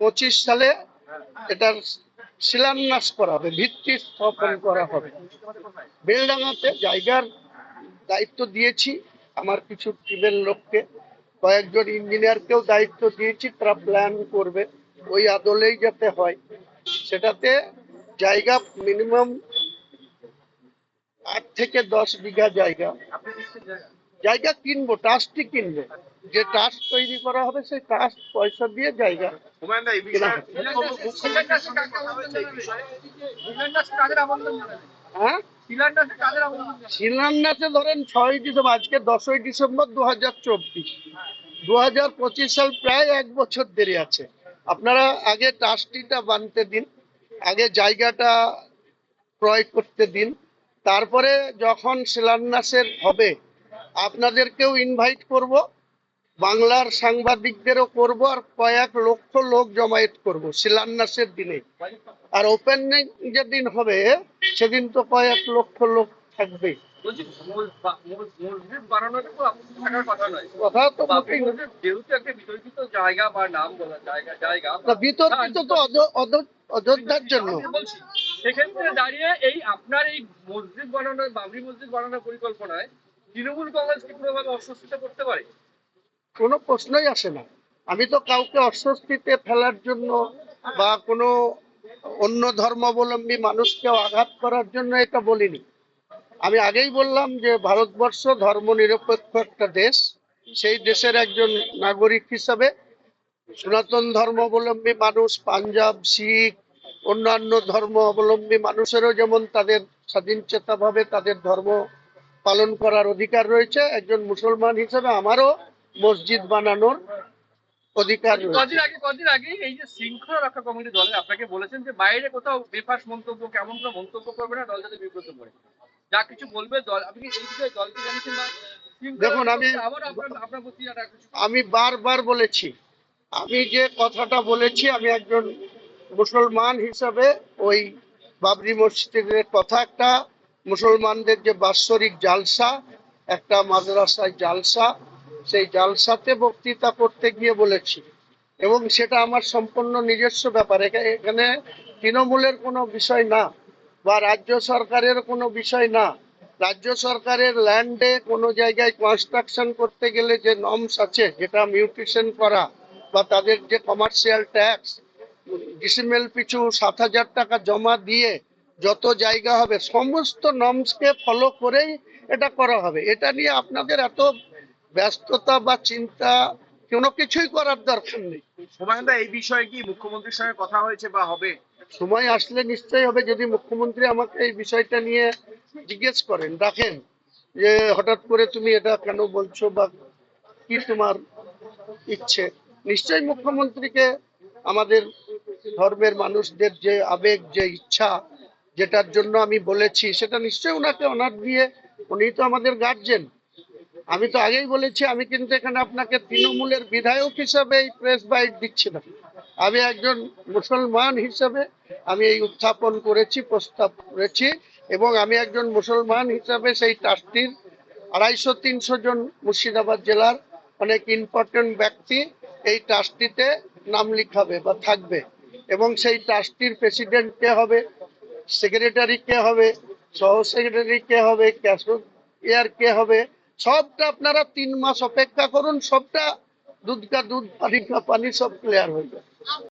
পঁচিশ সালে এটার শিলান্যাস করা হবে, ভিত্তি স্থাপন করা হবে। বেলডাঙাতে জায়গার দায়িত্ব দিয়েছি, আমার কিছু টিমের লোককে। কয়েকজন ইঞ্জিনিয়ারকেও দায়িত্ব দিয়েছি, তারা প্ল্যান করবে ওই আদলেই যাতে হয়। সেটাতে জায়গা মিনিমাম আট থেকে দশ বিঘা জায়গা। জায়গা কিনবো ট্রাস্টই কিনবে। যে ট্রাস্ট তৈরি করা হবে সেই ট্রাস্ট পয়সা দিয়ে জায়গা হুমায়ুন দা, এই কেনা বিষয়ে হবে। মুখ্যমন্ত্রী কাকে আমন্ত্রণ জানাবেন? শিলান্যাসে কাদের আমন্ত্রণ জানাবেন? হ্যাঁ? শিলান্যাসে ধরেন ছয় ডিসেম্বর আজকে দশই ডিসেম্বর দু হাজার চব্বিশ দু হাজার পঁচিশ সাল প্রায় এক বছর দেরি আছে আপনারা আগে ট্রাস্টিটা বানতে দিন আগে জায়গাটা ক্রয় করতে দিন তারপরে যখন শিলান্যাসের হবে আপনাদেরকেও ইনভাইট করব বাংলার সাংবাদিকদেরও করব আর কয়েক লক্ষ লোক জমায়েত করব শিলান্যাসের দিনে। আর ওপেনিং যেদিন হবে সেদিন তো কয়েক লক্ষ লোক থাকবে। বিতর্কিত তো অযোধ্যার জন্য। সেক্ষেত্রে দাঁড়িয়ে এই আপনার এই মসজিদ বানানোর বাবরি মসজিদ বানানোর পরিকল্পনায় তৃণমূল কংগ্রেস কি কোনোভাবে অস্বস্তিত করতে পারে? কোনো প্রশ্নই আসে না। আমি তো কাউকে অস্বস্তিতে ফেলার জন্য বা কোনো অন্য ধর্মাবলম্বী মানুষকে আঘাত করার জন্য এটা বলিনি। আমি আগেই বললাম যে ভারতবর্ষ ধর্ম নিরপেক্ষ একটা দেশ, সেই দেশের একজন নাগরিক হিসাবে সনাতন ধর্মাবলম্বী মানুষ, পাঞ্জাব, শিখ, অন্যান্য ধর্ম অবলম্বী মানুষেরও যেমন তাদের স্বাধীনচেতাভাবে তাদের ধর্ম পালন করার অধিকার রয়েছে, একজন মুসলমান হিসেবে আমারও মসজিদ বানানোর অধিকার কদিন আগে কদিন আগে এই যে শৃঙ্খলা রক্ষা কমিটি দলে আপনাকে বলেছেন যে বাইরে কোথাও বেফাস মন্তব্য কেমন কোনো মন্তব্য করবে না দল যাতে বিব্রত করে। যা কিছু বলবে দল আপনি এই বিষয়ে দলকে জানিয়েছেন শৃঙ্খলা দেখুন, আমি- আমি বারবার বলেছি আমি যে কথাটা বলেছি আমি একজন মুসলমান হিসাবে ওই বাবরি মসজিদের কথা একটা মুসলমানদের যে বাৎসরিক জালসা একটা মাদ্রাসায় জালসা সেই জালসাতে বক্তৃতা করতে গিয়ে বলেছি। এবং সেটা আমার সম্পূর্ণ নিজস্ব ব্যাপার। এখা- এখানে তৃণমূলের কোনো বিষয় না, বা রাজ্য সরকারের কোনো বিষয় না। রাজ্য সরকারের ল্যান্ডে কোনো জায়গায় কনস্ট্রাকশন করতে গেলে যে নর্মস আছে, যেটা মিউটেশন করা, বা তাদের যে কমার্শিয়াল ট্যাক্স, ডিসিমেল পিছু সাত হাজার টাকা জমা দিয়ে যত জায়গা হবে, সমস্ত নর্মসকে ফলো করেই এটা করা হবে। এটা নিয়ে আপনাদের এত ব্যস্ততা বা চিন্তা কোনো কিছুই করার দরকার নেই। দা এই বিষয়ে কি মুখ্যমন্ত্রীর সঙ্গে কথা হয়েছে বা হবে? সময় আসলে নিশ্চয়ই হবে যদি মুখ্যমন্ত্রী আমাকে এই বিষয়টা নিয়ে জিজ্ঞেস করেন। রাখেন যে হঠাৎ করে তুমি এটা কেন বলছো বা কি তোমার ইচ্ছে? নিশ্চয়ই মুখ্যমন্ত্রীকে আমাদের ধর্মের মানুষদের যে আবেগ যে ইচ্ছা যেটার জন্য আমি বলেছি সেটা নিশ্চয়ই ওনাকে অনার দিয়ে উনি তো আমাদের গার্জেন আমি তো আগেই বলেছি, আমি কিন্তু এখানে আপনাকে তৃণমূলের বিধায়ক হিসাবে এই প্রেস বাইট দিচ্ছি না। আমি একজন মুসলমান হিসাবে আমি এই উত্থাপন করেছি, প্রস্তাব করেছি এবং আমি একজন মুসলমান হিসাবে সেই ট্রাস্টির আড়াইশো, তিনশো জন মুর্শিদাবাদ জেলার অনেক ইম্পর্টেন্ট ব্যক্তি এই ট্রাস্টিতে নাম লিখাবে বা থাকবে এবং সেই ট্রাস্টির প্রেসিডেন্ট কে হবে সেক্রেটারি কে হবে সহ সেক্রেটারি কে হবে ক্যাশিয়ার কে হবে সবটা আপনারা তিন মাস অপেক্ষা করুন, সবটা দুধ কা দুধ, পানি কা পানি সব ক্লিয়ার হয়ে যাবে।